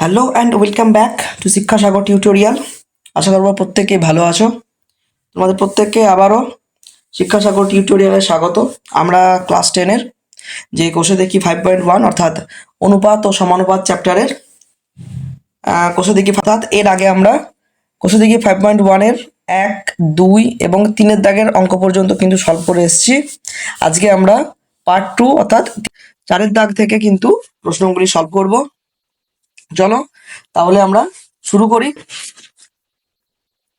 Hello and welcome back to Shiksha Sagar tutorial আশা করব প্রত্যেকে ভালো আছো। তোমাদের প্রত্যেককে আবারও শিক্ষা সাগর টিউটোরিয়ালে স্বাগত। আমরা ক্লাস টেনের যে কোষে দেখি ফাইভ পয়েন্ট ওয়ান অর্থাৎ অনুপাত ও সমানুপাত চ্যাপ্টারের কোষে দেখি অর্থাৎ এর আগে আমরা কোষে দেখি ফাইভ পয়েন্ট ওয়ানের এক, দুই এবং তিনের দাগের অঙ্ক পর্যন্ত কিন্তু সলভ করে এসেছি। আজকে আমরা পার্ট টু অর্থাৎ চারের দাগ থেকে কিন্তু প্রশ্নগুলি সলভ করব। চলো, তাহলে আমরা শুরু করি।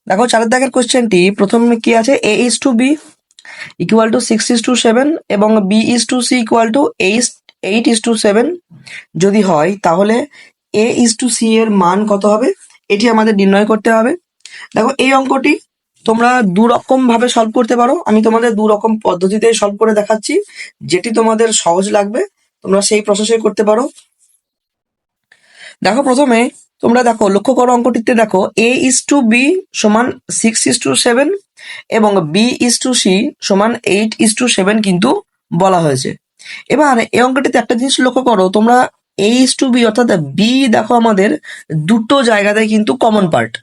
দেখো চারের দাগের কোশ্চেনটি প্রথমে কি আছে? A is to B equal to six is to seven এবং B is to C equal to eight eight is to seven যদি হয়, তাহলে এ ইস টু সি এর মান কত হবে? এটি আমাদের নির্ণয় করতে হবে। দেখো, এই অঙ্কটি তোমরা দু রকম সলভ করতে পারো। আমি তোমাদের দু রকম পদ্ধতিতে সলভ করে দেখাচ্ছি। যেটি তোমাদের সহজ লাগবে, তোমরা সেই প্রসেসে করতে পারো। দেখো প্রথমে, তোমরা দেখো, লক্ষ্য করো অঙ্কটিতে দেখো এ ইস টু বি সমান সিক্স ইস টু সেভেন এবং বি ইস টু সি সমান এইট ইস টু সেভেন কিন্তু বলা হয়েছে। এবার এই অঙ্কটিতে একটা জিনিস লক্ষ্য করো, তোমরা এ ইস টু বি অর্থাৎ বি দেখো আমাদের দুটো জায়গাতে কিন্তু কমন পার্ট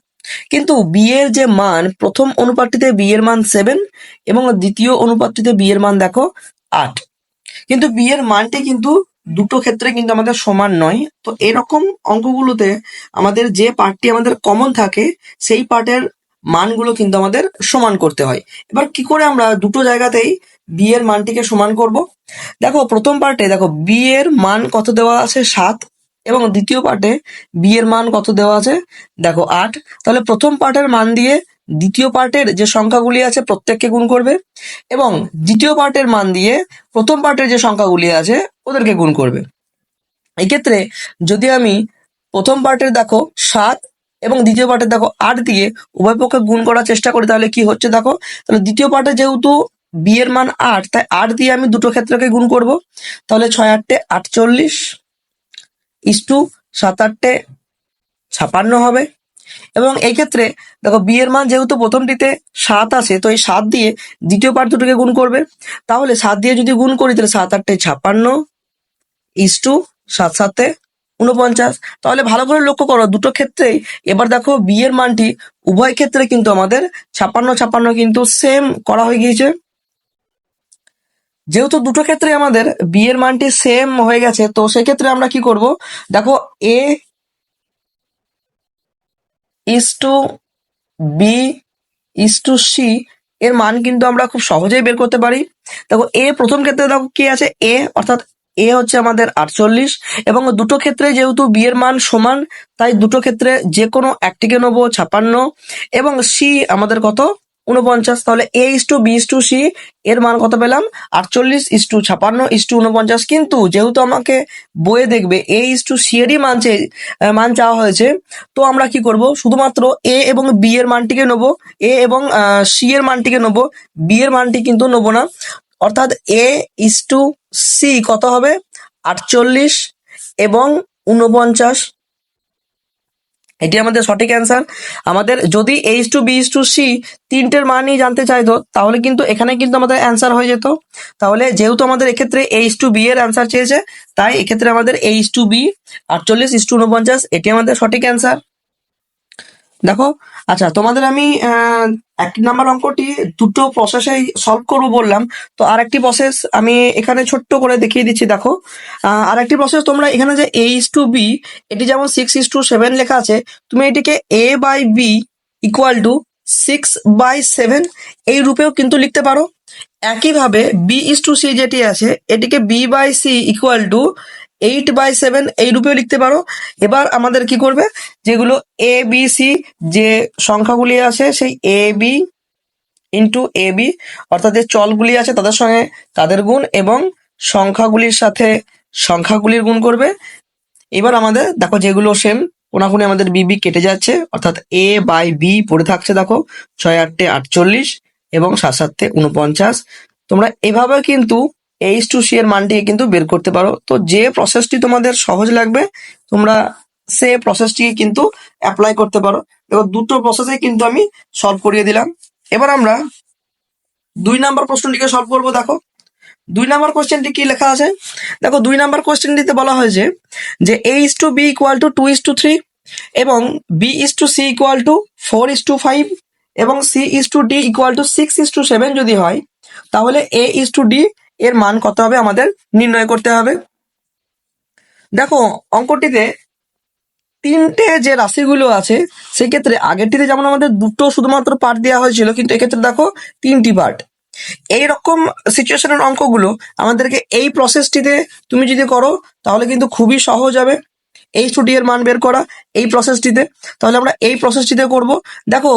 কিন্তু বি এর যে মান, প্রথম অনুপাতটিতে বি এর মান সেভেন এবং দ্বিতীয় অনুপাতটিতে বি এর মান দেখো আট। কিন্তু বি এর মানটি কিন্তু দুটো ক্ষেত্রে কিন্তু আমাদের সমান নয়। তো এরকম অঙ্কগুলোতে আমাদের যে পার্টটি আমাদের কমন থাকে, সেই পার্টের মানগুলো কিন্তু আমাদের সমান করতে হয়। এবার কি করে আমরা দুটো জায়গাতেই বি এর মানটিকে সমান করব? দেখো, প্রথম পার্টে দেখো বি এর মান কত দেওয়া আছে? সাত। এবং দ্বিতীয় পার্টে বি এর মান কত দেওয়া আছে? দেখো, আট। তাহলে প্রথম পার্টের মান দিয়ে দ্বিতীয় পার্টের যে সংখ্যাগুলি আছে প্রত্যেককে গুণ করবে এবং দ্বিতীয় পার্টের মান দিয়ে প্রথম পার্টের যে সংখ্যাগুলি আছে ওদেরকে গুণ করবে। এক্ষেত্রে যদি আমি প্রথম পার্টের দেখো সাত এবং দ্বিতীয় পার্টের দেখো আট দিয়ে উভয় পক্ষে গুণ করার চেষ্টা করি, তাহলে কি হচ্ছে দেখো? তাহলে দ্বিতীয় পার্টে যেহেতু বি এর মান আট, তাই আট দিয়ে আমি দুটো ক্ষেত্রকে গুণ করব। তাহলে ছয় আটটে আটচল্লিশ, ইস টু সাত আটটে ছাপান্ন হবে। এবং এই ক্ষেত্রে দেখো বি এর মান যেহেতু প্রথমটিতে সাত আছে, তো এই সাত দিয়ে দ্বিতীয় পার্ট দুটোকে গুণ করবে? তাহলে সাত দিয়ে যদি গুণ করি, তাহলে সাত আটটে ছাপ্পান্ন ইস টু সাত সাতে উনপঞ্চাশ তাহলে ভালো করে লক্ষ্য করো, দুটো ক্ষেত্রেই এবার দেখো বি এর মানটি উভয় ক্ষেত্রে কিন্তু আমাদের ছাপ্পান্ন ছাপ্পান্ন কিন্তু সেম করা হয়ে গিয়েছে। যেহেতু দুটো ক্ষেত্রে আমাদের বি এর মানটি সেম হয়ে গেছে, তো সেক্ষেত্রে আমরা কি করব? দেখো A is to B is to C এর মান কিন্তু আমরা খুব সহজেই বের করতে পারি। দেখো, এ প্রথম ক্ষেত্রে দেখো কি আছে? এ, অর্থাৎ এ হচ্ছে আমাদের আটচল্লিশ। এবং দুটো ক্ষেত্রে যেহেতু বি এর মান সমান, তাই দুটো ক্ষেত্রে যে কোনো একটিকে নেব ছাপান্ন। এবং সি আমাদের কত? উনপঞ্চাশ তাহলে A is to B is to C এর মান কত পেলাম? আটচল্লিশ ইস টু ছাপান্ন ইস টু উনপঞ্চাশ কিন্তু যেহেতু আমাকে বইয়ে দেখবে এ ইস টু সি এরই মান চেয়ে মান চাওয়া হয়েছে, তো আমরা কি করব? শুধুমাত্র এ এবং বি এর মানটিকে নেব। এ এবং সি এর মানটিকে নেব। বি এর মানটি কিন্তু নেব না। অর্থাৎ এ ইস টু সি কত হবে? আটচল্লিশ এবং উনপঞ্চাশ এটি আমাদের সঠিক অ্যান্সার আমাদের যদি H to beach to C তিনটের মানই জানতে চাইতো, তাহলে কিন্তু এখানে কিন্তু আমাদের অ্যান্সার হয়ে যেত। তাহলে যেহেতু আমাদের এক্ষেত্রে এইচ টু বি এর অ্যান্সার চেয়েছে, তাই এক্ষেত্রে আমাদের এইচ টু বি আটচল্লিশ ইস টু উনপঞ্চাশ এটি আমাদের সঠিক অ্যান্সার দেখো আচ্ছা তোমাদের আমি এক নাম্বার অঙ্কটি দুটো প্রসেসেই সলভ করব বললাম। তো আরেকটি প্রসেস আমি এখানে ছোট্ট করে দেখিয়ে দিচ্ছি, দেখো। আর একটি প্রসেস তোমরা এখানে যে এ ইস টু বি এটি যেমন সিক্স ইস টু সেভেন লেখা আছে, তুমি এটিকে A by B equal to six by seven এই রূপেও কিন্তু লিখতে পারো। একইভাবে বি ইস টু সি যেটি আছে, এটিকে B by C equal to eight by seven এই রূপেও লিখতে পারো। এবার আমাদের কি করবে? যেগুলো এ বি সি যে সংখ্যাগুলি আছে, সেই A B into A B অর্থাৎ যে চলগুলি আছে, তাদের সঙ্গে তাদের গুণ এবং সংখ্যাগুলির সাথে সংখ্যাগুলির গুণ করবে। এবার আমাদের দেখো যেগুলো সেম কোনাকুনি আমাদের বিবি কেটে যাচ্ছে, অর্থাৎ এ বাই বি পড়ে থাকছে দেখো, ছয় আটটে আটচল্লিশ এবং সাত সাতটে উনপঞ্চাশ। তোমরা এভাবে কিন্তু এইচ টু সি এর মানটিকে কিন্তু বের করতে পারো। তো যে প্রসেসটি তোমাদের সহজ লাগবে, তোমরা সে প্রসেসটিকে কিন্তু অ্যাপ্লাই করতে পারো। দেখো দুটো প্রসেসে কিন্তু আমি সলভ করিয়ে দিলাম। এবার আমরা দুই নাম্বার প্রশ্নটিকে সলভ করব, দেখো। দুই নাম্বার কোশ্চেনটি কি লেখা আছে? দেখো, দুই নাম্বার কোশ্চেনটিতে বলা হয়েছে যে A is to B equal to two is to three এবং B is to C equal to four is to five এবং C is to D equal to six is to seven যদি হয়, তাহলে A is to D এর মান কত হবে আমাদের নির্ণয় করতে হবে। দেখো, অঙ্কটিতে তিনটে যে রাশিগুলো আছে, সেক্ষেত্রে আগেরটিতে যেমন আমাদের দুটো শুধুমাত্র পার্ট দেওয়া হয়েছিল, কিন্তু এক্ষেত্রে দেখো তিনটি পার্ট এইরকম সিচুয়েশনের অঙ্কগুলো আমাদেরকে এই প্রসেসটিতে তুমি যদি করো, তাহলে কিন্তু খুবই সহজ হবে। এই এর মান বের করা এই প্রসেসটিতে তাহলে আমরা এই প্রসেসটিতে করব। দেখো,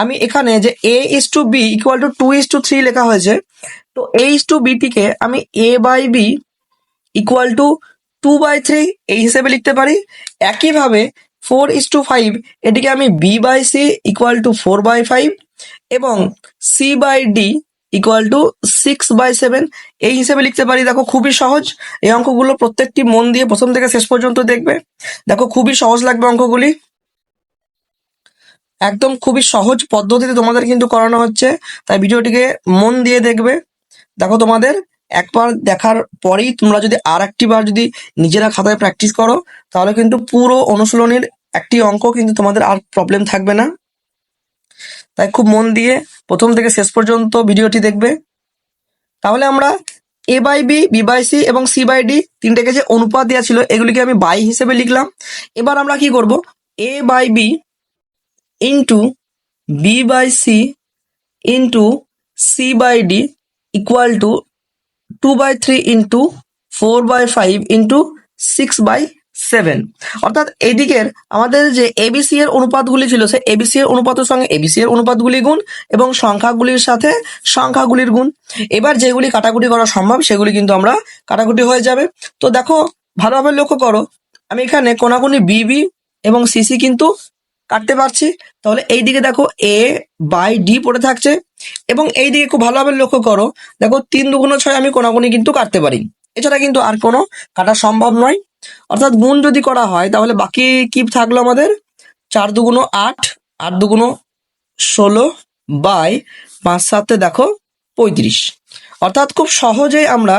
আমি এখানে যে A is to B equal to two is to three লেখা হয়েছে তো এ ইস টু বিটিকে আমি A by B equal to two by three এই হিসেবে লিখতে পারি। একইভাবে ফোর ইস টু ফাইভ এটিকে আমি B by C equal to four by five এবং C by D equal to six by seven এই হিসেবে লিখতে পারি। দেখো খুবই সহজ। এই অঙ্কগুলো প্রত্যেকটি মন দিয়ে প্রথম থেকে শেষ পর্যন্ত দেখবে। দেখো খুবই সহজ লাগবে অঙ্কগুলি। একদম খুবই সহজ পদ্ধতিতে তোমাদের কিন্তু করানো হচ্ছে। তাই ভিডিওটিকে মন দিয়ে দেখবে। দেখো তোমাদের, একবার দেখার পরেই তোমরা যদি আর একটি বার যদি নিজেরা খাতায় প্র্যাকটিস করো, তাহলে কিন্তু পুরো অনুশীলনের একটি অঙ্ক কিন্তু তোমাদের আর প্রবলেম থাকবে না। তাই খুব মন দিয়ে প্রথম থেকে শেষ পর্যন্ত ভিডিওটি দেখবে। তাহলে আমরা A by B B by C এবং সি বাই ডি তিনটাকে যে অনুপাত দেওয়া ছিল, এগুলিকে আমি বাই হিসেবে লিখলাম। এবার আমরা কি করব? A by B into B by C into C by D equal to two by three into four by five into six by seven অর্থাৎ এদিকের আমাদের যে এবিসি এর অনুপাতগুলি ছিল সে এবিসি এর অনুপাতের সঙ্গে এবিসি এর অনুপাতগুলি গুণ এবং সংখ্যাগুলির সাথে সংখ্যাগুলির গুণ। এবার যেগুলি কাটাকুটি করা সম্ভব, সেগুলি কিন্তু আমরা কাটাকুটি হয়ে যাবে। তো দেখো, ভালোভাবে লক্ষ্য করো। আমি এখানে কোনাকুনি বিবি এবং সিসি কিন্তু কাটতে পারছি। তাহলে এই দিকে দেখো এ বাই ডি পড়ে থাকছে এবং এই দিকে খুব ভালোভাবে লক্ষ্য করো। দেখো তিন দুগুণ ছয় আমি কোনাকুনি কিন্তু কাটতে পারি। এছাড়া কিন্তু আর কোনো কাটা সম্ভব নয়। অর্থাৎ গুণ যদি করা হয়, তাহলে বাকি কি থাকল আমাদের? চার দুগুণ আট আট দুগুণ ষোলো বাই পাঁচ সাতে দেখো পঁয়ত্রিশ। অর্থাৎ খুব সহজেই আমরা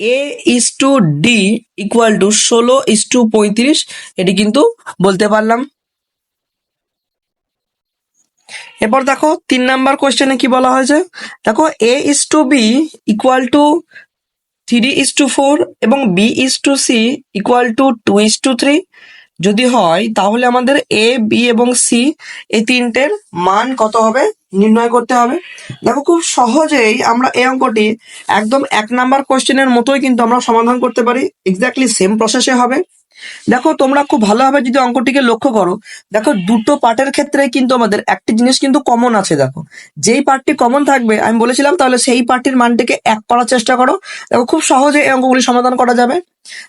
A is to D equal to ষোলো ইস টু পঁয়ত্রিশ, এটি কিন্তু বলতে পারলাম। এরপর দেখো তিন নাম্বার কোয়েশ্চেনে কি বলা হয়েছে? দেখো A is to B equal to three is to four এবং B is to C equal to two is to three যদি হয়, তাহলে আমাদের এ বি এবং সি এই তিনটের মান কত হবে? নির্ণয় করতে হবে। দেখো, খুব সহজেই আমরা এই অঙ্কটি একদম এক নাম্বার কোয়েশ্চেনের মতোই কিন্তু আমরা সমাধান করতে পারি। এক্স্যাক্টলি সেম প্রসেসে হবে। দেখো, তোমরা খুব ভালোভাবে যদি অঙ্কটিকে লক্ষ্য করো, দেখো, দুটো পার্টের ক্ষেত্রে কিন্তু আমাদের একটি জিনিস কিন্তু কমন আছে, দেখো। যেই পার্টটি কমন থাকবে, আমি বলেছিলাম তাহলে সেই পার্টির মানটিকে এক করার চেষ্টা করো। দেখো, খুব সহজে এই অঙ্কগুলি সমাধান করা যাবে।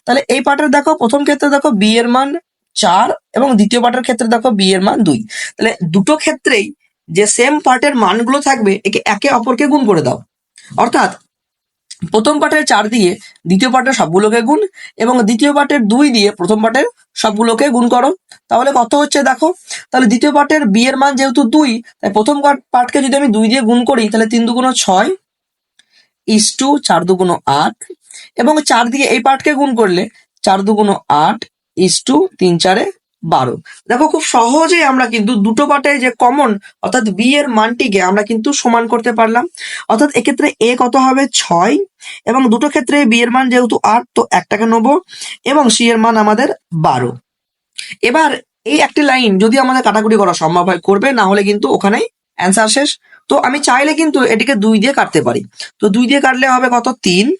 তাহলে এই পার্টের, দেখো, প্রথম ক্ষেত্রে, দেখো বি এর মান চার এবং দ্বিতীয় পার্টের ক্ষেত্রে, দেখো বি এর মান দুই। তাহলে দুটো ক্ষেত্রেই যে সেম পার্টের মানগুলো থাকবে, একে একে অপরকে গুণ করে দাও। অর্থাৎ প্রথম পার্টের চার দিয়ে দ্বিতীয় পার্টের সবগুলোকে গুণ এবং দ্বিতীয় পার্টের দুই দিয়ে প্রথম পার্টের সবগুলোকে গুণ করো। তাহলে কত হচ্ছে দেখো? তাহলে দ্বিতীয় পার্টের বি এর মান যেহেতু দুই, তাই প্রথম পার্টকে যদি আমি দুই দিয়ে গুণ করি, তাহলে তিন দুগুণ ছয় ইস টু চার দুগুণ আট এবং চার দিয়ে এই পার্টকে গুণ করলে চার দুগুণ আট ইস টু তিন চারে বারো। দেখো খুব সহজেই আমরা কিন্তু দুটো পাটে যে কমন অর্থাৎ বি এর মানটিকে আমরা কিন্তু সমান করতে পারলাম। অর্থাৎ এক্ষেত্রে এ কত হবে? ছয়। এবং দুটো ক্ষেত্রে বি এর মান যেহেতু আট, তো একটাকে নেব। এবং সি এর মান আমাদের বারো। এবার এই একটি লাইন যদি আমাদের কাটাকুটি করা সম্ভব হয়, করবে, না হলে কিন্তু ওখানেই অ্যান্সার শেষ। তো আমি চাইলে কিন্তু এটিকে দুই দিয়ে কাটতে পারি। তো দুই দিয়ে কাটলে হবে কত? তিন।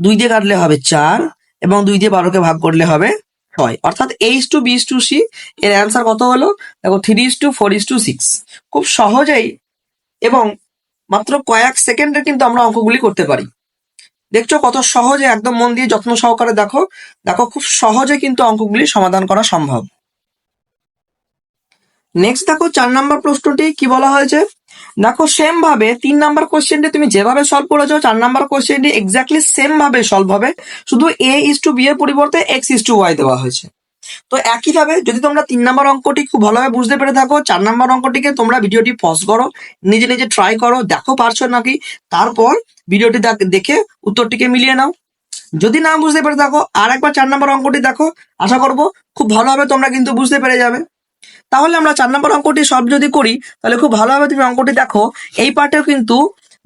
দুই দিয়ে কাটলে হবে চার। এবং দুই দিয়ে বারোকে ভাগ করলে হবে ছয় অর্থাৎ H to B to C এর অ্যান্সার কত হলো? দেখো three is to four is to six খুব সহজেই এবং মাত্র কয়েক সেকেন্ডে কিন্তু আমরা অঙ্কগুলি করতে পারি। দেখছ কত সহজে, একদম মন দিয়ে যত্ন সহকারে দেখো। দেখো খুব সহজে কিন্তু অঙ্কগুলি সমাধান করা সম্ভব। নেক্সট দেখো চার নাম্বার প্রশ্নটি কি বলা হয়েছে? দেখো সেম ভাবে তিন নাম্বার কোশ্চেনটি তুমি যেভাবে সলভ করেছ, চার নাম্বার কোশ্চেনটি এক্স্যাক্টলি সেম ভাবে সলভ হবে। শুধু এ ইস টু বি এর পরিবর্তে এক্স ইস টু ওয়াই দেওয়া হয়েছে। তো একইভাবে যদি তোমরা তিন নম্বর অঙ্কটি খুব ভালোভাবে বুঝতে পেরে থাকো, চার নম্বর অঙ্কটিকে তোমরা ভিডিওটি পজ করো, নিজে নিজে ট্রাই করো, দেখো পারছ নাকি? তারপর ভিডিওটি দেখে উত্তরটিকে মিলিয়ে নাও। যদি না বুঝতে পেরে থাকো আর একবার চার নম্বর অঙ্কটি দেখো, আশা করব খুব ভালোভাবে তোমরা কিন্তু বুঝতে পেরে যাবে। তাহলে আমরা চার নম্বর অঙ্কটি সব যদি করি, তাহলে খুব ভালোভাবে তুমি অঙ্কটি দেখো। এই পার্টেও কিন্তু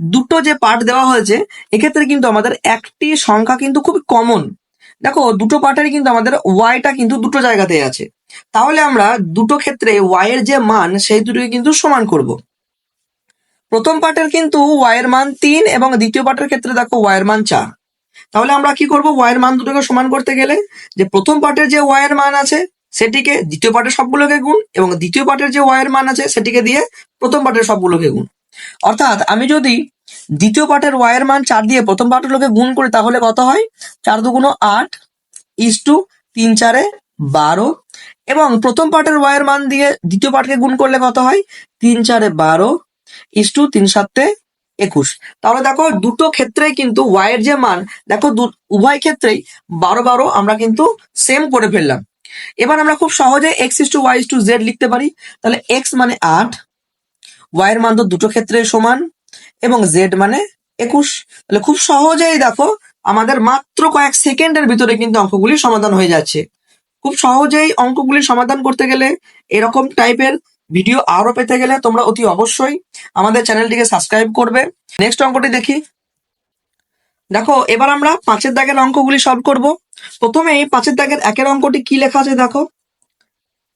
দুটো যে পার্ট দেওয়া হয়েছে, এক্ষেত্রে কিন্তু আমাদের একটি সংখ্যা কিন্তু খুব কমন দেখো, দুটো পার্টেরই কিন্তু আমাদের ওয়াইটা কিন্তু দুটো জায়গাতেই আছে। তাহলে আমরা দুটো ক্ষেত্রে ওয়াই এর যে মান, সেই দুটোকে কিন্তু সমান করব। প্রথম পার্টের কিন্তু ওয়াই এর মান তিন এবং দ্বিতীয় পার্টের ক্ষেত্রে দেখো ওয়াই এর মান চার। তাহলে আমরা কি করব? ওয়াই এর মান দুটোকে সমান করতে গেলে যে প্রথম পার্টের যে ওয়াই এর মান আছে সেটিকে দ্বিতীয় পার্টের সবগুলোকে গুণ এবং দ্বিতীয় পার্টের যে ওয়াই এর মান আছে সেটিকে দিয়ে প্রথম পার্টের সবগুলোকে গুণ। অর্থাৎ আমি যদি দ্বিতীয় পার্টের ওয়াই এর মান চার দিয়ে প্রথম পার্টের লোকে গুণ করি তাহলে কত হয়? চার দুগুণ আট ইস টু তিন চারে বারো এবং প্রথম পার্টের ওয়াই এর মান দিয়ে দ্বিতীয় পার্টকে গুণ করলে কত হয়? তিন চারে বারো ইস টু তিন সাতে একুশ। তাহলে দেখো দুটো ক্ষেত্রেই কিন্তু ওয়াই এর যে মান, দেখো উভয় ক্ষেত্রেই বারো বারো আমরা কিন্তু সেম করে ফেললাম। এবার আমরা খুব সহজে X is to Y is to Z লিখতে পারি। তাহলে এক্স মানে আট ওয়াই এর মান তো দুটো ক্ষেত্রে সমান, এবং জেড মানে একুশ। তাহলে খুব সহজেই দেখো, আমাদের মাত্র কয়েক সেকেন্ডের ভিতরে কিন্তু অঙ্কগুলি সমাধান হয়ে যাচ্ছে। খুব সহজেই অঙ্কগুলি সমাধান করতে গেলে এরকম টাইপের ভিডিও আরও পেতে গেলে তোমরা অতি অবশ্যই আমাদের চ্যানেলটিকে সাবস্ক্রাইব করবে। নেক্সট অঙ্কটি দেখি। দেখো, এবার আমরা পাঁচের দাগের অঙ্কগুলি সলভ করব। প্রথমেই পাঁচের দাগের একের অঙ্কটি কি লেখা আছে দেখো?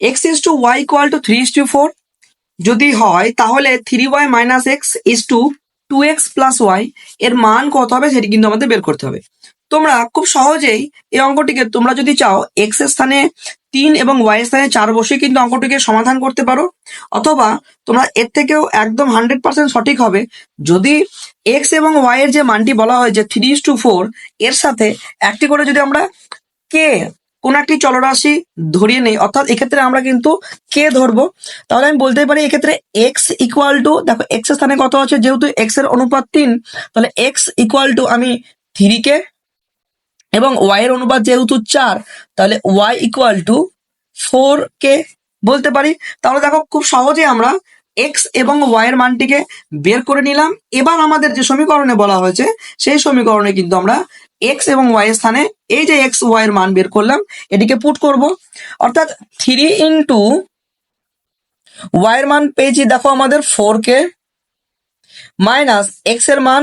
X is to Y equal to three is to four যদি হয়, তাহলে three Y minus X is to two X plus Y এর মান কত হবে সেটি কিন্তু আমাদের বের করতে হবে। তোমরা খুব সহজেই এই অঙ্কটিকে, তোমরা যদি চাও এক্সের স্থানে তিন এবং ওয়াই এর স্থানে চার বসে কিন্তু অঙ্কটিকে সমাধান করতে পারো। অথবা তোমরা এর থেকেও একদম হান্ড্রেড পার্সেন্ট সঠিক হবে, যদি এক্স এবং ওয়াই এর যে মানটি বলা হয় যে থ্রি টু ফোর এর সাথে একটি করে যদি আমরা কে কোন একটি চলরাশি ধরিয়ে নেই, অর্থাৎ এক্ষেত্রে আমরা কিন্তু কে ধরবো, তাহলে আমি বলতে পারি এক্ষেত্রে এক্স ইকুয়াল টু দেখো এক্সের স্থানে কত আছে? যেহেতু এক্সের অনুপাত তিন, তাহলে এক্স ইকুয়াল টু আমি থ্রি কে এবং ওয়াই এর অনুপাত যেহেতু চার, তাহলে ওয়াই ইকুয়াল টু ফোর কে বলতে পারি। তাহলে দেখো খুব সহজে আমরা এক্স এবং ওয়াই এর মানটিকে বের করে নিলাম। এবার আমাদের যে সমীকরণে বলা হয়েছে, সেই সমীকরণে কিন্তু আমরা এক্স এবং ওয়াই এর স্থানে এই যে এক্স ওয়াই এর মান বের করলাম, এটিকে পুট করব। অর্থাৎ থ্রি ইন্টু ওয়াই এর মান পেয়েছি দেখো আমাদের ফোর কে মাইনাস এক্সের মান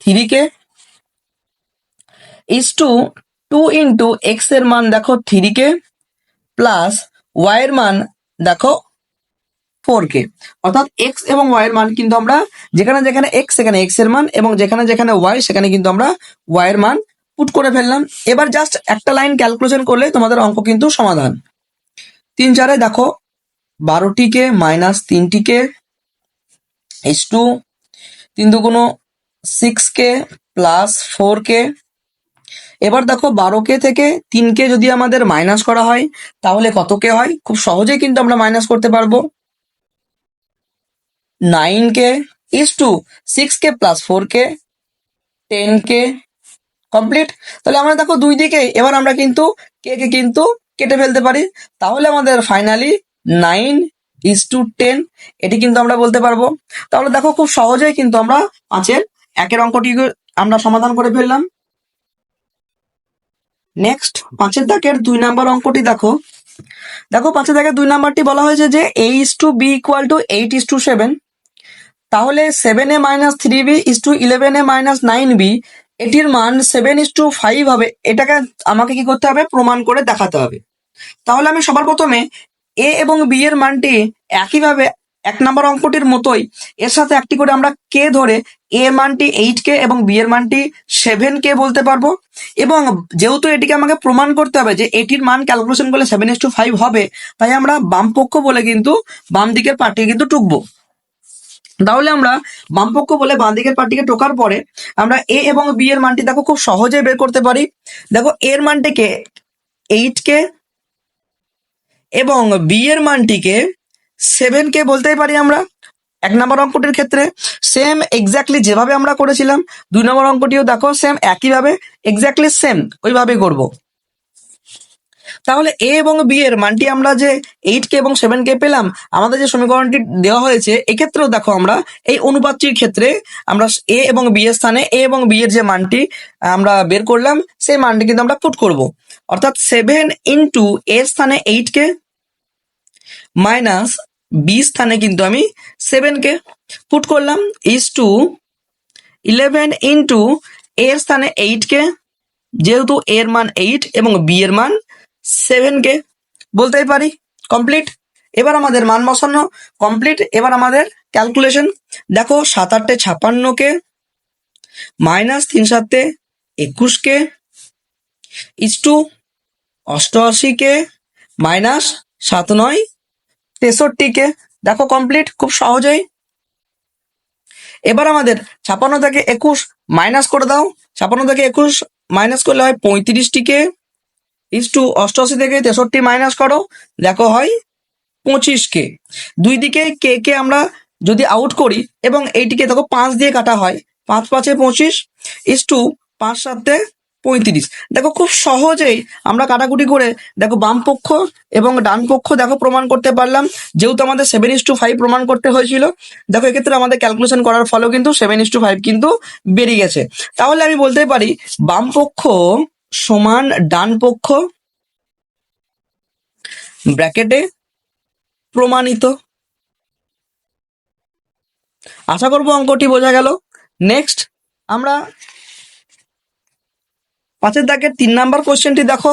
থ্রি কে ইস টু টু ইন্টু এক্সের মান দেখো থ্রি কে প্লাস ওয়াই মান দেখো ফোর কে। অর্থাৎ এক্স এবং ওয়াই এর মান কিন্তু আমরা যেখানে যেখানে এক্স সেখানে এক্সের মান এবং যেখানে যেখানে ওয়াই সেখানে কিন্তু আমরা ওয়াই এর মান পুট করে ফেললাম। এবার জাস্ট একটা লাইন ক্যালকুলেশন করলে তোমাদের অঙ্ক কিন্তু সমাধান। তিন চারে দেখো বারোটিকে মাইনাস তিনটিকে এস টু তিন দুগুণ সিক্স কে প্লাস ফোর কে এবার দেখো বারো কে থেকে তিন কে যদি আমাদের মাইনাস করা হয়, তাহলে কত কে হয়? খুব সহজেই কিন্তু আমরা মাইনাস করতে পারব। নাইন কে ইস টু সিক্স কে প্লাস ফোর কে টেন কে কমপ্লিট তাহলে আমরা দেখো দুই দিকে, এবার আমরা কিন্তু কে কে কিন্তু কেটে ফেলতে পারি। তাহলে আমাদের finally nine is to ten এটি কিন্তু আমরা বলতে পারব। তাহলে দেখো খুব সহজেই কিন্তু আমরা পাঁচের একের অঙ্কটি আমরা সমাধান করে ফেললাম। নেক্সট পাঁচের দাগের দুই নাম্বার অঙ্কটি দেখো। দেখো, পাঁচের দাগের দুই নাম্বারটি বলা হয়েছে যে A is to B equal to eight is to seven তাহলে seven A minus three B is to eleven A minus nine B এটির মান সেভেন ইস টু ফাইভ হবে। এটাকে আমাকে কি করতে হবে? প্রমাণ করে দেখাতে হবে। তাহলে আমি সবার প্রথমে এ এবং বি এর মানটি একইভাবে এক নম্বর অঙ্কটির মতোই, এর সাথে একটি করে আমরা কে ধরে এ এর মানটি এইট কে এবং বি এর মানটি সেভেন কে বলতে পারব। এবং যেহেতু এটিকে আমাকে প্রমাণ করতে হবে যে এটির মান ক্যালকুলেশন করলে সেভেন ইস টু ফাইভ হবে, তাই আমরা বাম পক্ষ বলে কিন্তু বাম দিকের পার্টি কিন্তু টুকবো। তাহলে আমরা বামপক্ষ বলে বাঁ দিকের পার্টিকে টোকার পরে আমরা এ এবং বি এর মানটি দেখো খুব সহজে বের করতে পারি। দেখো এর মানটিকে এইট কে এবং বি এর মানটিকে সেভেন কে বলতেই পারি আমরা। এক নম্বর অঙ্কটির ক্ষেত্রে সেম এক্স্যাক্টলি যেভাবে আমরা করেছিলাম, দুই নম্বর অঙ্কটিও দেখো সেম একইভাবে এক্স্যাক্টলি সেম ওইভাবে করব। তাহলে এ এবং বি এর মানটি আমরা যে এইট কে এবং সেভেন কে পেলাম, আমাদের যে সমীকরণটি দেওয়া হয়েছে, এক্ষেত্রেও দেখো আমরা এই অনুপাতটির ক্ষেত্রে আমরা এ এবং বি এর স্থানে এ এবং বি এর যে মানটি আমরা বের করলাম, সেই মানটি কিন্তু আমরা পুট করব। অর্থাৎ সেভেন ইন্টু এর স্থানে এইট কে মাইনাস বি স্থানে কিন্তু আমি সেভেন কে পুট করলাম ইস টু ইলেভেন ইন্টু এর স্থানে এইট কে, যেহেতু এর মান এইট এবং বি এর মান সেভেন কে বলতেই পারি কমপ্লিট এবার আমাদের মান বসানো কমপ্লিট এবার আমাদের ক্যালকুলেশন দেখো সাত আটটে ছাপান্ন কে মাইনাস তিন সাতে একুশ কে ইস টু অষ্টআশি কে মাইনাস সাত নয় তেষট্টি কে দেখো কমপ্লিট খুব সহজেই। এবার আমাদের ছাপান্ন থেকে একুশ মাইনাস করে দাও। ছাপান্ন থেকে একুশ মাইনাস করলে হয় পঁয়ত্রিশটিকে ইস টু অষ্টআশি থেকে তেষট্টি মাইনাস করো, দেখো হয় পঁচিশ কে। দুই দিকে কে কে আমরা যদি আউট করি এবং এইটিকে দেখো পাঁচ দিয়ে কাটা হয়, পাঁচ পাঁচে পঁচিশ ইস টু পাঁচ সাতে পঁয়ত্রিশ। দেখো খুব সহজেই আমরা কাটাকুটি করে দেখো বাম পক্ষ এবং ডান পক্ষ দেখো প্রমাণ করতে পারলাম। যেহেতু আমাদের সেভেন ইস টু ফাইভ প্রমাণ করতে হয়েছিল, দেখো এক্ষেত্রে আমাদের ক্যালকুলেশন করার ফলেও কিন্তু সেভেন ইস টু ফাইভ কিন্তু বেরিয়ে গেছে। তাহলে আমি বলতে পারি, বাম পক্ষ সমান ডান পক্ষ ব্র্যাকেটে প্রমাণিত। আশা করব অঙ্কটি বোঝা গেল। নেক্সট আমরা পাঁচের দাগের তিন নাম্বার কোয়েশ্চেনটি দেখো।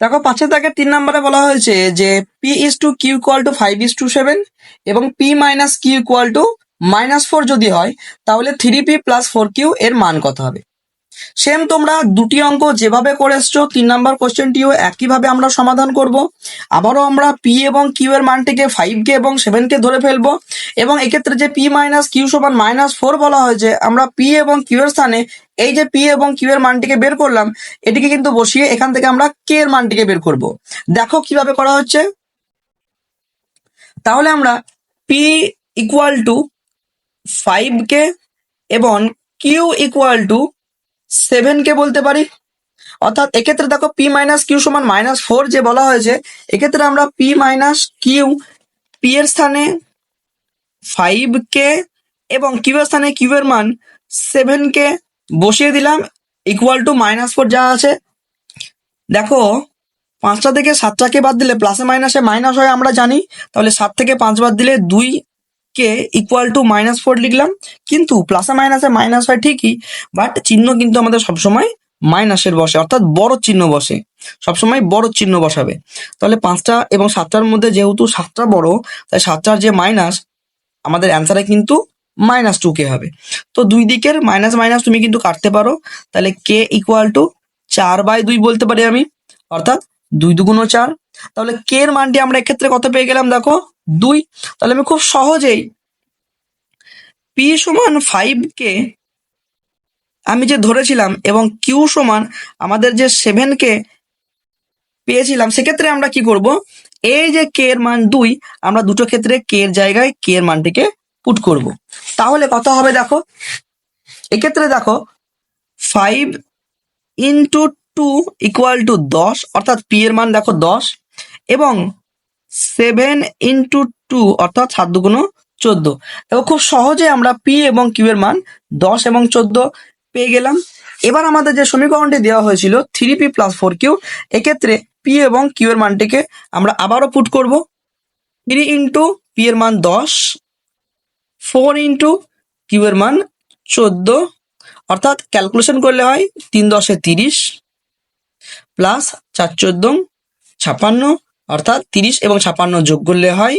দেখো, পাঁচের দাগের তিন নাম্বারে বলা হয়েছে যে P is to Q equal to five is to seven এবং P minus Q equal to minus four যদি হয়, তাহলে three P plus four Q এর মান কত হবে? সেম তোমরা দুটি অঙ্ক যেভাবে করে এসছো, তিন নাম্বার কোশ্চেনটিও একইভাবে আমরা সমাধান করব। আবারও আমরা পি এবং কিউ এর মানটিকে ফাইভ কে এবং সেভেন কে ধরে ফেলব। এবং এক্ষেত্রে যে পি মাইনাস কিউ সমান মাইনাস ফোর বলা হয়েছে, আমরা পি এবং কিউ এর স্থানে এই যে পি এবং কিউ এর মানটিকে বের করলাম, এটিকে কিন্তু বসিয়ে এখান থেকে আমরা কে এর মানটিকে বের করব। দেখো কীভাবে করা হচ্ছে। তাহলে আমরা পি ইকুয়াল টু ফাইভ কে এবং কিউ ইকুয়াল টু সেভেন কে বলতে পারি? অর্থাৎ এক্ষেত্রে দেখো পি মাইনাস কিউ সমান মাইনাস ফোর যে বলা হয়েছে, এক্ষেত্রে আমরা পি মাইনাস কিউ পি এর স্থানে ফাইভ কে এবং কিউ এর স্থানে কিউ এর মান সেভেন কে বসিয়ে দিলাম ইকুয়াল টু মাইনাস ফোর যা আছে। দেখো, পাঁচটা থেকে সাতটাকে বাদ দিলে প্লাসে মাইনাসে মাইনাস হয় আমরা জানি, তাহলে সাত থেকে পাঁচ বাদ দিলে দুই K equal to minus four লিখলাম। কিন্তু প্লাসে মাইনাসে মাইনাস হয় ঠিকই বাট চিহ্ন কিন্তু আমাদের সবসময় মাইনাসের বসে, অর্থাৎ বড় চিহ্ন বসে। সবসময় বড় চিহ্ন বসাবে। তাহলে পাঁচটা এবং সাতটার মধ্যে যেহেতু সাতটা বড়, তাই সাতটার যে মাইনাস আমাদের অ্যান্সারে কিন্তু মাইনাস টু কে হবে। তো দুই দিকের মাইনাস মাইনাস তুমি কিন্তু কাটতে পারো। তাহলে কে ইকুয়াল টু চার বাই দুই বলতে পারি আমি। অর্থাৎ দুই দুগুণ চার। তাহলে কে এর মানটি আমরা এক্ষেত্রে কত পেয়ে গেলাম? দেখো, দুই। তাহলে আমি খুব সহজেই পি সমান ফাইভ কে আমি যে ধরেছিলাম এবং কিউ সমান আমাদের যে সেভেন কে পেয়েছিলাম, সেক্ষেত্রে আমরা কি করব? এই যে কে এর মান দুই, আমরা দুটো ক্ষেত্রে কে এর জায়গায় কে এর মানটিকে পুট করব। তাহলে কত হবে দেখো? এক্ষেত্রে দেখো five into two equal to দশ, অর্থাৎ পি এর মান দেখো দশ, এবং সেভেন ইন্টু টু অর্থাৎ সাত দুগুণ চোদ্দ। এবং খুব সহজে আমরা পি এবং কিউ এর মান দশ এবং চোদ্দ পেয়ে গেলাম। এবার আমাদের যে সমীকরণটি দেওয়া হয়েছিল three P plus four Q এক্ষেত্রে পি এবং কিউ এর মানটিকে আমরা আবারও পুট করব। থ্রি ইন্টু পি এর মান দশ ফোর ইন্টু কিউ এর মান চোদ্দ, অর্থাৎ ক্যালকুলেশন করলে হয় তিন দশে তিরিশ। প্লাস চার চোদ্দ ছাপান্ন, অর্থাৎ তিরিশ এবং ছাপান্ন যোগ করলে হয়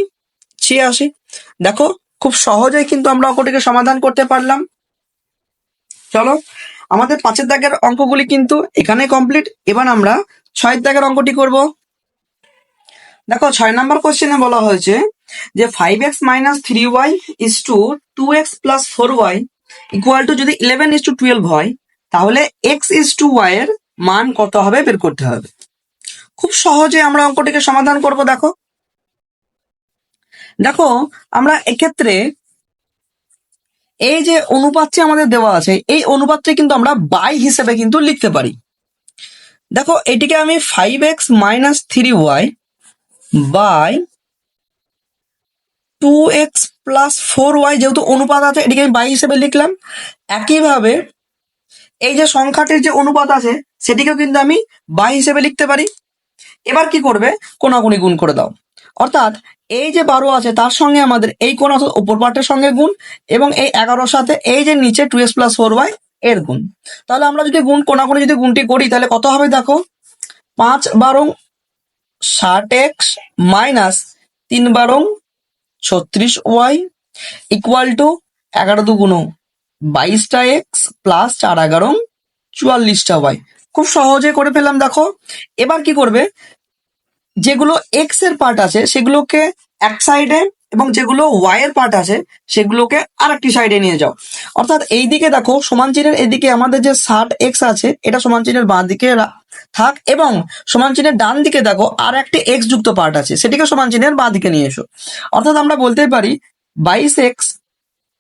ছিয়াশি। দেখো, খুব সহজেই কিন্তু আমরা অঙ্কটিকে সমাধান করতে পারলাম। চলো, আমাদের পাঁচের দাগের অঙ্কগুলি কিন্তু এখানে কমপ্লিট এবার আমরা ছয়ের দাগের অঙ্কটি করব। দেখো, ছয় নম্বর কোশ্চেনে বলা হয়েছে যে five X minus three Y is to two X plus four Y equal to যদি ইলেভেন ইস টু টুয়েলভ হয়, তাহলে এক্স ইস টু ওয়াই এর মান কত হবে বের করতে হবে। খুব সহজে আমরা অঙ্কটিকে সমাধান করব, দেখো। দেখো, আমরা এক্ষেত্রে এই যে অনুপাতটি আমাদের দেওয়া আছে, এই অনুপাতটি কিন্তু আমরা বাই হিসেবে কিন্তু লিখতে পারি। দেখো, এটিকে আমি five X minus three Y by two X plus four Y যেহেতু অনুপাত আছে, এটিকে আমি বাই হিসেবে লিখলাম। একইভাবে এই যে সংখ্যাটির যে অনুপাত আছে, সেটিকেও কিন্তু আমি বাই হিসেবে লিখতে পারি। এবার কি করবে? কোনাকুনি গুণ করে দাও। অর্থাৎ এই যে বারো আছে, তার সঙ্গে আমাদের এই অর্থাৎ উপর পার্টের সঙ্গে গুণ এবং এই এগারোর সাথে এই যে নিচে two X plus four Y এর গুণ। তাহলে আমরা যদি গুণ, কোনাকুনি যদি গুণটি করি, তাহলে কত হবে দেখো? পাঁচ বারং ষাট এক্স মাইনাস তিন বারং ছত্রিশ ওয়াই ইকুয়াল টু এগারো দুগুণ বাইশটা এক্স প্লাস চার এগারো, চুয়াল্লিশটা ওয়াই খুব সহজে করে ফেললাম, দেখো। এবার কি করবে? যেগুলো এক্সের পার্ট আছে, সেগুলোকে এক সাইডে এবং যেগুলো ওয়াই এর পার্ট আছে, সেগুলোকে আর একটি সাইডে নিয়ে যাও। অর্থাৎ এইদিকে দেখো, সমান চিহ্নের এদিকে আমাদের যে ষাট এক্স আছে, এটা সমান চিহ্নের বাঁ দিকে থাক এবং সমান চিহ্নের ডান দিকে দেখো, আর একটি এক্স যুক্ত পার্ট আছে, সেটিকে সমান চিহ্নের বাঁ দিকে নিয়ে এসো। অর্থাৎ আমরা বলতে পারি বাইশ এক্স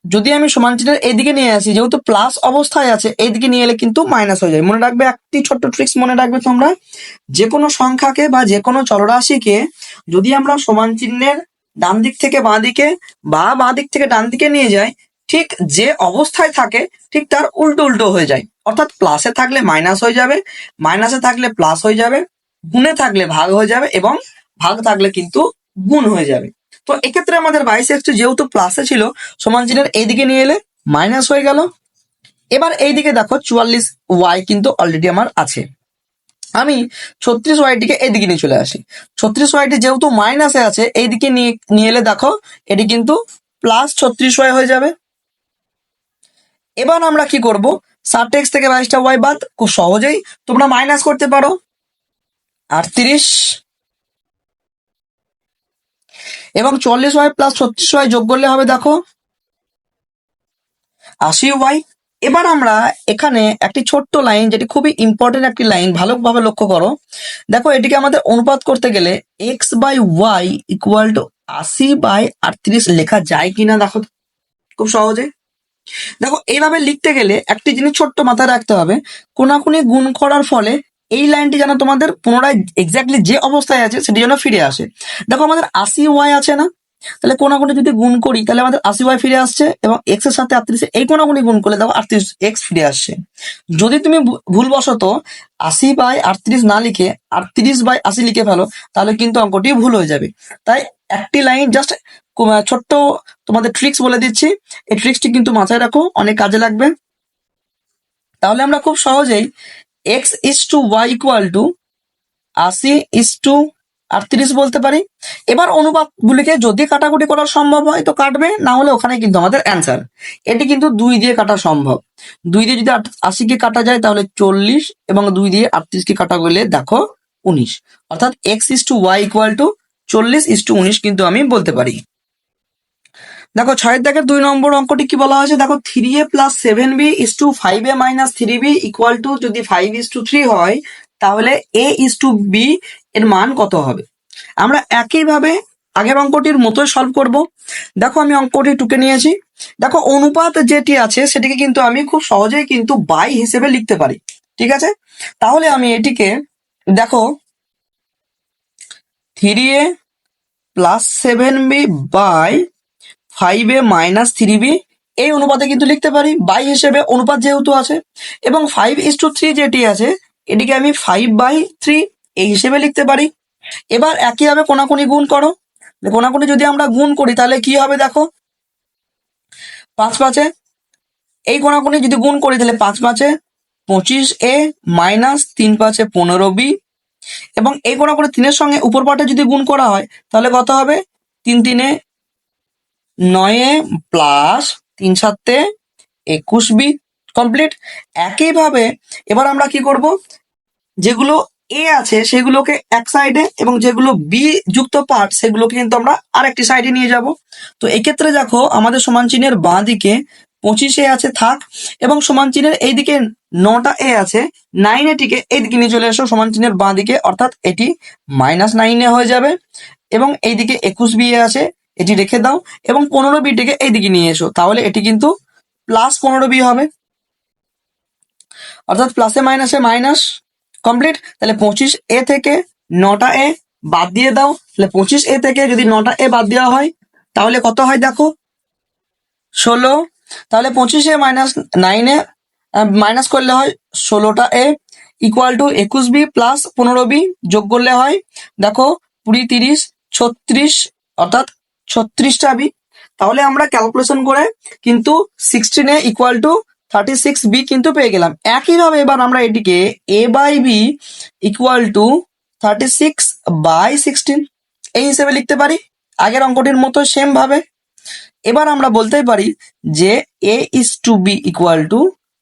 যদি আমি সমান চিহ্নের এদিকে নিয়ে আসি, যেহেতু প্লাস অবস্থায় আছে, এইদিকে নিয়ে এলে কিন্তু মাইনাস হয়ে যায়। মনে রাখবে একটি ছোট্ট ট্রিক্স মনে রাখবে তোমরা? যে কোনো সংখ্যাকে বা যে কোনো চলরাশিকে যদি আমরা সমান চিহ্নের ডান দিক থেকে বাঁ দিকে বা বাঁ দিক থেকে ডান দিকে নিয়ে যাই, ঠিক যে অবস্থায় থাকে, ঠিক তার উল্টো উল্টো হয়ে যায়। অর্থাৎ প্লাসে থাকলে মাইনাস হয়ে যাবে মাইনাসে থাকলে প্লাস হয়ে যাবে, গুণে থাকলে ভাগ হয়ে যাবে এবং ভাগ থাকলে কিন্তু গুণ হয়ে যাবে। তো এক্ষেত্রে আমাদের বাইশ এক্সটি যেহেতু প্লাসে ছিল, সমান চিহ্নের এইদিকে নিয়ে এলে মাইনাস হয়ে গেল। এবার এইদিকে দেখো চুয়াল্লিশ ওয়াই কিন্তু অলরেডি আমার আছে। আমি ছত্রিশ ওয়াইটিকে এদিকে নিয়ে চলে আসি। ছত্রিশ ওয়াইটি যেহেতু মাইনাসে আছে, এইদিকে নিয়ে নিয়ে এলে দেখো, এটি কিন্তু প্লাস ছত্রিশ ওয়াই হয়ে যাবে। এবার আমরা কি করব? ষাট এক্স থেকে বাইশটা ওয়াই বাদ, খুব সহজেই তোমরা মাইনাস করতে পারো। আটত্রিশ এবং চল্লিশ ওয়াই প্লাস ছত্রিশ ওয়াই যোগ করলে হবে দেখো আশি ওয়াই। এবার আমরা এখানে একটি ছোট্ট লাইন যেটি খুবই ইম্পর্টেন্ট একটি লাইন ভালোভাবে লক্ষ্য করো। দেখো, এটিকে আমাদের অনুপাত করতে গেলে X by Y equal to আশি বাই আটত্রিশ লেখা যায় কিনা দেখো খুব সহজে। দেখো, এইভাবে লিখতে গেলে একটি জিনিস ছোট্ট মাথায় রাখতে হবে। কোনাকুনি গুণ করার ফলে এই লাইনটি যেন তোমাদের পুনরায় এক্স্যাক্টলি যে অবস্থায় আছে সেটি যেন ফিরে আসে। দেখো আমাদের আশি ওয়াই আছে না? তাহলে কোনাকুনি যদি গুণ করি, তাহলে আমাদের আশি ওয়াই ফিরে আসছে এবং এক্সের সাথে আটত্রিশে এই কোনাকুনি গুণ করলে দেখো আটত্রিশ এক্স ফিরে আসছে। যদি তুমি ভুলবশত আশি বাই আটত্রিশ না লিখে আটত্রিশ বাই আশি লিখে ফেলো, তাহলে কিন্তু অঙ্কটি ভুল হয়ে যাবে। তাই একটি লাইন জাস্ট ছোট্ট তোমাদের ট্রিক্স বলে দিচ্ছি। এই ট্রিক্সটি কিন্তু মাথায় রাখো, অনেক কাজে লাগবে। তাহলে আমরা খুব সহজেই x is to y equal to আশি ইস টু আটত্রিশ বলতে পারি। এবার অনুপাতগুলিকে যদি কাটাকুটি করা সম্ভব হয় তো কাটবে, না হলে ওখানে কিন্তু আমাদের অ্যান্সার। এটি কিন্তু দুই দিয়ে কাটা সম্ভব। দুই দিয়ে যদি আশিকে কাটা যায় তাহলে চল্লিশ এবং দুই দিয়ে আটত্রিশকে কাটা গেলে দেখো উনিশ। অর্থাৎ x is to y equal to চল্লিশ ইস টু উনিশ কিন্তু আমি বলতে পারি। দেখো ছয়ের দাগের দুই নম্বর অঙ্কটি কি বলা হয়েছে? দেখো three a plus seven b is to five a minus three b equal to যদি ফাইভ ইস টু থ্রি হয়, তাহলে এ ইস টু বি এর মান কত হবে? আমরা একইভাবে আগের অঙ্কটির মতোই সলভ করব। দেখো আমি অঙ্কটি টুকে নিয়েছি। দেখো অনুপাত যেটি আছে, সেটিকে কিন্তু আমি খুব সহজেই কিন্তু বাই হিসেবে লিখতে পারি। ঠিক আছে? তাহলে আমি এটিকে দেখো three a plus seven b by five a minus three b এই অনুপাতে কিন্তু লিখতে পারি বাই হিসেবে অনুপাত যেহেতু আছে, এবং ফাইভ ইস টু থ্রি যেটি আছে, এটিকে আমি ফাইভ বাই থ্রি এই হিসেবে লিখতে পারি। এবার একইভাবে কোনাকুনি গুণ করো। কোনাকুনি যদি আমরা গুণ করি, তাহলে কি হবে দেখো? পাঁচ পাঁচে, এই কোনাকুনি যদি গুণ করি, তাহলে পাঁচ পাঁচে পঁচিশ এ মাইনাস তিন পাঁচে পনেরো বি এবং এই কোনাকুনি তিনের সঙ্গে উপর পাটে যদি গুণ করা হয়, তাহলে কত হবে? তিন তিনে নয়ে প্লাস তিন সাতে একুশ বি কমপ্লিট। একইভাবে এবার আমরা কি করব? যেগুলো এ আছে সেগুলোকে এক সাইডে এবং যেগুলো বি যুক্ত পার্ট সেগুলোকে কিন্তু আমরা আরেকটি সাইডে নিয়ে যাব। তো এক্ষেত্রে দেখো আমাদের সমান চিহ্নের বাঁ দিকে পঁচিশে আছে, থাক। এবং সমান চিহ্নের এইদিকে নটা এ আছে নাইন এটিকে এইদিকে নিয়ে চলে এসো, সমান চিহ্নের বাঁ দিকে, অর্থাৎ এটি মাইনাস নাইনে হয়ে যাবে। এবং এইদিকে একুশ বি এ আছে এটি রেখে দাও এবং পনেরো বিটিকে এইদিকে নিয়ে এসো। তাহলে এটি কিন্তু প্লাস পনেরো বি হবে। অর্থাৎ প্লাসে মাইনাসে মাইনাস কমপ্লিট তাহলে পঁচিশ এ থেকে নটা এ বাদ দিয়ে দাও। তাহলে পঁচিশ এ থেকে যদি নটা এ বাদ দেওয়া হয়, তাহলে কত হয় দেখো? ষোলো। তাহলে পঁচিশে মাইনাস নাইনে মাইনাস করলে হয় ষোলোটা এ ইকুয়াল টু একুশ বি প্লাস পনেরো বি যোগ করলে হয় দেখো কুড়ি, তিরিশ, ছত্রিশ, অর্থাৎ ছত্রিশটা বি। তাহলে আমরা ক্যালকুলেশন করে কিন্তু sixteen equal to thirty six b কিন্তু পেয়ে গেলাম। একইভাবে এবার আমরা এটিকে a by b equal to thirty six by sixteen এই হিসেবে লিখতে পারি। আগের অঙ্কটির মতো সেম ভাবে। এবার আমরা বলতে পারি যে a is to b equal to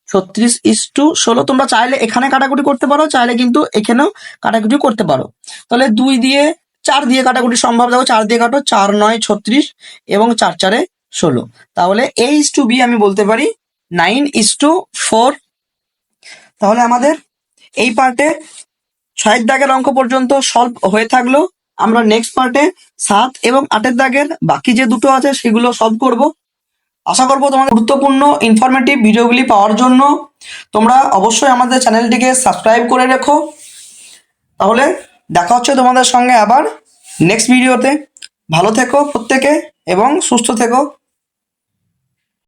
ছত্রিশ ইস টু ষোলো। তোমরা চাইলে এখানে কাটাকুটি করতে পারো, চাইলে কিন্তু এখানেও কাটাকুটি করতে পারো। তাহলে দুই দিয়ে চার দিয়ে কাটাকুটি সম্ভব। দেখো, চার দিয়ে কাটো, চার, নয়, ছত্রিশ এবং চার, চারে ষোলো। তাহলে এ ইস টু বি আমি বলতে পারি নাইন ইস টু ফোর তাহলে আমাদের এই পার্টে ছয়ের দাগের অঙ্ক পর্যন্ত সলভ হয়ে থাকল। আমরা নেক্সট পার্টে সাত এবং আটের দাগের বাকি যে দুটো আছে সেগুলো সলভ করব। আশা করব তোমাদের গুরুত্বপূর্ণ ইনফরমেটিভ ভিডিওগুলি পাওয়ার জন্য। তোমরা অবশ্যই আমাদের চ্যানেলটিকে সাবস্ক্রাইব করে রেখো। তাহলে দেখা হচ্ছে তোমাদের সঙ্গে আবার নেক্সট ভিডিওতে ভালো থেকো প্রত্যেকে এবং সুস্থ থেকো।